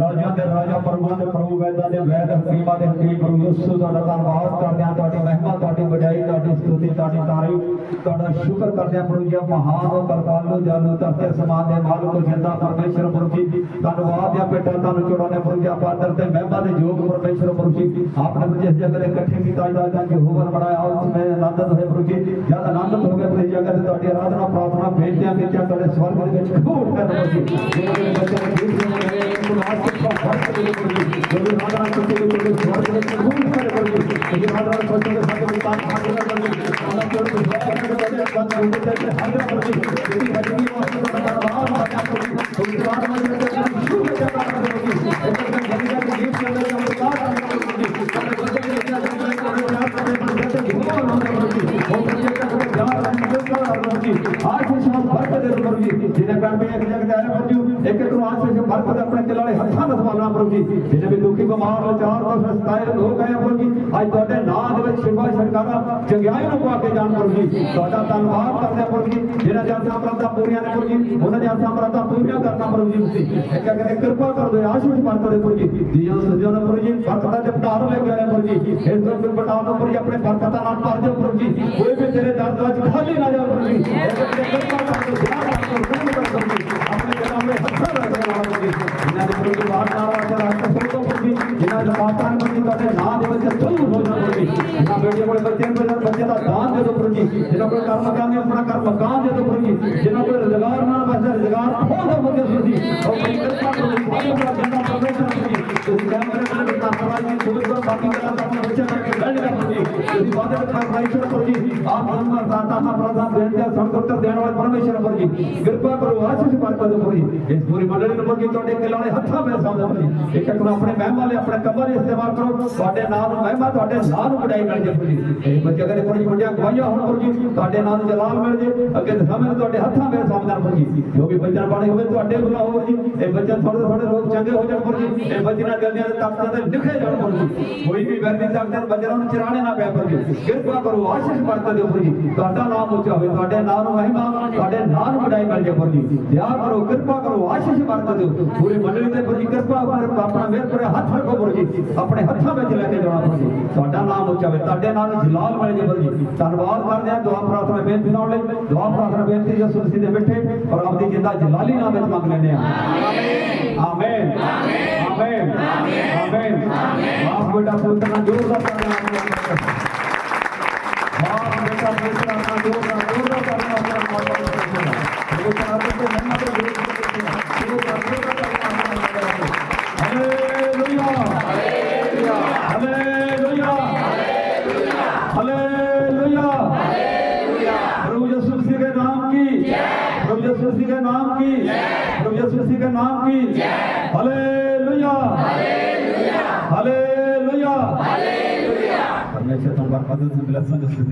ਰਾਜਾ ਦੇ ਰਾਜਾ ਪ੍ਰਭੂਆਂ ਦੇ ਪ੍ਰਭੂ ਵੈਦਾਂ ਦੇ ਵੈਦ ਹਕੀਮਾਂ ਦੇ ਹਕੀਮ ਪ੍ਰਭੂ ਯਿਸੂ ਤੁਹਾਡਾ ਧੰਨਵਾਦ ਕਰਦੇ ਹਾਂ ਤੁਹਾਡੀ ਮਹਿਮਾ ਤੁਹਾਡੀ ਵਡਿਆਈ ਤੁਹਾਡੀ ਸਤੁਤੀ ਤੁਹਾਡੀ ਤਾਰੀਫ, ਤੁਹਾਡਾ ਸ਼ੁਕਰ ਕਰਦੇ ਹਾਂ ਪ੍ਰਭੂ ਜੀ ਮਹਾਨ ਕਰਤਾਲੋ ਜਾਨੋ ਧਰਤੇ ਸਮਾਨ ਦੇ ਮਾਲਕ ਜਿੰਦਾ ਪਰਮੇਸ਼ਰ ਪ੍ਰਭੂ ਜੀ। ਧੰਨਵਾਦ ਆ ਬੇਟਾ ਤੁਹਾਨੂੰ ਚੜਾਉਣੇ ਪ੍ਰਭੂ ਜੀ, ਆਪਾਂ ਦਰ ਤੇ ਮਹਿਮਾ ਦੇ ਯੋਗ ਪਰਮੇਸ਼ਰ ਪ੍ਰਭੂ ਜੀ। ਆਪਨੇ ਵਿੱਚ ਇਸ ਜਗ੍ਹਾ ਦੇ ਇਕੱਠੇ ਕੀਤਾ ਜਾ ਜਾਂ ਕਿ ਹੋਵਨ ਬਣਾਇਆ, ਉਸ में ਆਨੰਦਿਤ ਹੋਏ ਪ੍ਰਭੂ ਜੀ। ਜਦ ਆਨੰਦਿਤ ਹੋ ਗਿਆ ਪ੍ਰਭੂ ਜਗ੍ਹਾ ਤੇ ਤੁਹਾਡੀ ਆਰਾਧਨਾ, ਪ੍ਰਾਰਥਨਾ, ਬੇਨਤੀਆਂ ਕੀਤੀਆਂ, ਤੁਹਾਡੇ ਸਵਰਗ ਦੇ ਵਿੱਚ ਕਬੂਲ ਕਰ ਪ੍ਰਭੂ ਜੀ ਜਿਹੜੇ ਬੱਚੇ ਨੇ ਗੀਤ ਸੁਣੇ ਨੇ ਆਜ ਤੱਕ ਦਾ ਦੇ ਪ੍ਰਭੂ ਜੀ ਜਦੋਂ ਆਰਾਧਨਾ ਕਰਦੇ ਕਰਕੇ ਤੁਹਾਡੇ ਬੰਦ ਹੁੰਦੇ ਤੇ ਹਾਜ਼ਰ ਪ੍ਰਭੂ ਜੀ ਜਿਹੜੀ ਹੱਡੀ ਵਾਸਤੇ ਤੁਹਾਡਾ ਧੰਨਵਾਦ ਮਾਤਾ ਪ੍ਰਭੂ ਜੀ ਤੁਹਾਡੇ ਦੇ ਸ਼ੁਭ ਚੰਗਾ ਪ੍ਰਭੂ ਜੀ ਇੱਕ ਦਿਨ ਜਗ੍ਹਾ ਦੇ ਗੀਤ ਸੁਣਦੇ ਹਾਂ ਪ੍ਰਕਾਸ਼ ਤੁਹਾਡੇ ਸ਼ਿਫਾ ਚੰਗਿਆਈ ਨੂੰ ਪਾ ਕੇ ਜਾਣ ਜੀ ਤੁਹਾਡਾ ਧੰਨਵਾਦ ਕਰਦੇ ਹਾਂ ਪ੍ਰਭੂ ਜੀ ਜਿਹੜਾ ਜਨ ਸਾਮਰਾਤਾ ਪੂਰੀਆਂ ਨੇ ਪ੍ਰਭੂ ਜੀ ਉਹਨਾਂ ਦੀਆਂ ਸਾਮਰਾਤਾ ਪੂਰੀਆਂ ਕਰਨਾ ਪ੍ਰਭੂ ਜੀ ਤੁਸੀਂ। ਇੱਕ ਕਰਕੇ ਕਿਰਪਾ ਕਰ ਦਿਓ ਆਸ਼ੀਸ਼ ਬਰਕਤ ਦੇ ਪ੍ਰਭੂ ਜੀ ਜੀਓ ਸਜੋ ਨਾ ਜੀ ਬਰਕਤਾਂ ਦੇ ਭੰਡਾਰ ਲੈ ਕੇ ਆਏ ਪ੍ਰਭੂ ਜੀ ਇਸ ਤੋਂ ਫਿਰ ਬਟਾਉ ਤੋਂ ਪ੍ਰਭੂ ਜੀ ਆਪਣੇ ਬਰਕਤਾਂ ਨਾਲ ਭਰ ਦਿਓ ਪ੍ਰਭੂ ਜੀ ਇਹਨਾਂ ਬੇਟੇ ਕੋਲ ਬੱਚੇ ਨੂੰ ਬੱਚੇ ਬੱਚੇ ਦਾ ਦਾਨ ਦੇ ਦਿਓ ਪ੍ਰਭੂ ਜੀ। ਜਿਨ੍ਹਾਂ ਕੋਲ ਕਰਮ ਮਕਾਨ ਆਪਣਾ ਕਰਮ ਮਕਾਨ ਦੇ ਦਿਓ ਪ੍ਰਭੂ ਜੀ। ਜਿਨ੍ਹਾਂ ਕੋਲ ਰੁਜ਼ਗਾਰ ਨਾਲ ਬਸ ਰੁਜ਼ਗਾਰ ਖੋਲ ਦਿਓ ਪ੍ਰਭੂ ਜੀ ਉਹ ਬੜੀ ਕਿਰਪਾ ਕਰੋ ਸਾਰੇ ਦਾ ਜੰਨਾ ਪਰਮੇਸ਼ਰ ਪ੍ਰਭੂ ਜੀ ਤੁਸੀਂ ਕੈਮਰੇ ਨਾਲ ਵੀ ਧੰਨਵਾਦ ਜੀ ਸੁਣ ਕਰੋ ਬਾਕੀ ਗੱਲਾਂ ਤਾਂ ਆਪਣੇ ਬੱਚੇ ਕਰਕੇ ਗੱਲ ਕਰ ਪ੍ਰਭੂ ਜੀ ਤੁਸੀਂ ਵਾਅਦੇ ਵਿੱਚ ਪਰਮੇਸ਼ਰ ਪ੍ਰਭੂ ਜੀ। ਆਪ ਨੰਬਰ ਦਾਤਾ ਨਾ ਪ੍ਰਧਾਨ ਬੇਨਤੀ ਸੰਕਟ ਦੇਣ ਵਾਲੇ ਪਰਮੇਸ਼ਰ ਪ੍ਰਭੂ ਜੀ। ਕਿਰਪਾ ਕਰੋ, ਆਸ਼ੀਸ਼ ਬਰਕਤ ਦਿਓ ਪ੍ਰਭੂ ਤੁਹਾਡੇ ਕਿਲ ਹੱਥਾਂ ਵਿੱਚ ਸੌਂਦੇ ਪ੍ਰਭੂ ਇੱਕ ਇੱਕ ਆਪਣੇ ਮਹਿਮਾ ਲਈ, ਆਪਣੇ ਕੰਮਾਂ ਲਈ ਇਸਤੇਮਾਲ ਕਰੋ। ਤੁਹਾਡੇ ਨਾਮ ਨੂੰ ਮਹਿਮਾ, ਤੁਹਾਡੇ ਨਾਮ ਨੂੰ ਵਡਾਈ ਮਿਲ ਜੇ। ਜੀ ਬੱਚੇ ਕਰੇ ਪ੍ਰਭੂ ਜੀ ਵੱਡੀਆਂ ਗਵਾਹੀਆਂ ਹੋਣ ਤੁਹਾਡੇ ਨਾਮ ਨੂੰ ਜਲਾਲ ਮਿਲ ਜੇ। ਅੱਗੇ ਦੇ ਤੁਹਾਡੇ ਹੱਥਾਂ ਵਿੱਚ ਸੌਂਦੇ ਪ੍ਰਭੂ ਜੋ ਵੀ ਬੱਚਾ ਬਾਣੇ ਹੋਵੇ ਤੁਹਾਡੇ ਵੱਲੋਂ ਹੋਵੇ ਜੀ। ਇਹ ਬੱਚਾ ਥੋੜੇ ਥੋੜੇ ਲੋਕ ਚੰਗੇ ਹੋ ਜਾਣ ਪ੍ਰਭੂ ਇਹ ਬੱਚੇ ਨਾਲ ਦੇ ਤਖਤਾਂ ਤੇ ਲਿਖੇ ਜਾਣ ਪ੍ਰਭੂ ਕੋਈ ਵੀ ਵੈਰਦੀ ਤਖਤ ਬੱਚਿਆਂ ਨੂੰ ਚਰਾਣੇ ਨਾ ਪੈ ਪ੍ਰਭੂ ਕਿਰਪਾ ਕਰੋ, ਆਸ਼ੀਸ਼ ਬਰਕਤ ਦਿਓ ਪ੍ਰਭੂ ਤੁਹਾਡਾ ਨਾਮ ਉੱਚਾ ਹੋਵੇ, ਤੁਹਾਡੇ ਨਾਮ ਨੂੰ ਮਹਿਮਾ, ਤੁਹਾਡੇ ਨਾਮ ਨੂੰ ਵਡਾਈ ਮਿਲ ਜੇ ਪ੍ਰਭੂ ਜੀ। ਕਰੋ, ਕਿਰਪਾ ਕਰੋ, ਆਸ਼ੀਸ਼ ਬਰਕਤ ਦਿਓ ਪੂਰੀ ਮੰਡਲੀ ਤੇ ਪ੍ਰਭੂ ਜੀ, ਕਿਰਪਾ ਆਪਣਾ ਮੇਰ ਕਰੇ ਹੱਥ ਰੱਖੋ ਪ੍ਰਭੂ ਆਪਣੇ ਹੱਥਾਂ ਵਿੱਚ ਲੈ ਕੇ ਜਾਣਾ ਪ੍ਰਭੂ ਤੁਹਾਡਾ ਨਾਮ ਉੱਚਾ ਹੋਵੇ, ਤੁਹਾਡੇ ਨਾਮ ਨੂੰ ਜਲਾਲ ਮਿਲ ਜੇ ਪ੍ਰਭੂ ਜੀ ਧੰਨਵਾਦ ਕਰਦੇ ਹਾਂ ਦੁਆ ਪ੍ਰਾਰਥਨਾ ਬੇਨਤੀ ਨਾਲ ਲਈ। ਦੁਆ ਪ੍ਰਾਰਥਨਾ ਬੇਨਤੀ ਜੋ ਸੁਰਸੀ ਦੇ ਮਿੱਠੇ ਔਰ ਆਪਣੀ ਜਿੰਦਾ ਜਲਾਲੀ ਨਾਮ ਵਿੱਚ ਮੰਗ ਲੈਂਦੇ ਹਾਂ ਆਮੀਨ। ਆਮੀਨ। ਆਮੀਨ। ਆਪ ਬੇਟਾ ਪੁੱਤਰ ਨਾਲ ਜੋਰਦਾਰ ਤਾੜੀਆਂ ਬਾਪ ਬੇਟਾ ਪੁੱਤਰ ਨਾਲ ਜੋਰਦਾਰ ਜੋਰਦਾਰ ਤਾੜੀਆਂ ਮਾਰੋ ਮਾਰੋ ਇਹ ਚਾਰ ਤੇ ਮਹਿਮਾ ਤੇ ਜੋਰ प्रभु यीशु मसीह के नाम की प्रभु यीशु मसीह के नाम की हालेलुया हालेलुया हालेलुया परमेश्वर तुम्हारा मदद से ब्लेसिंग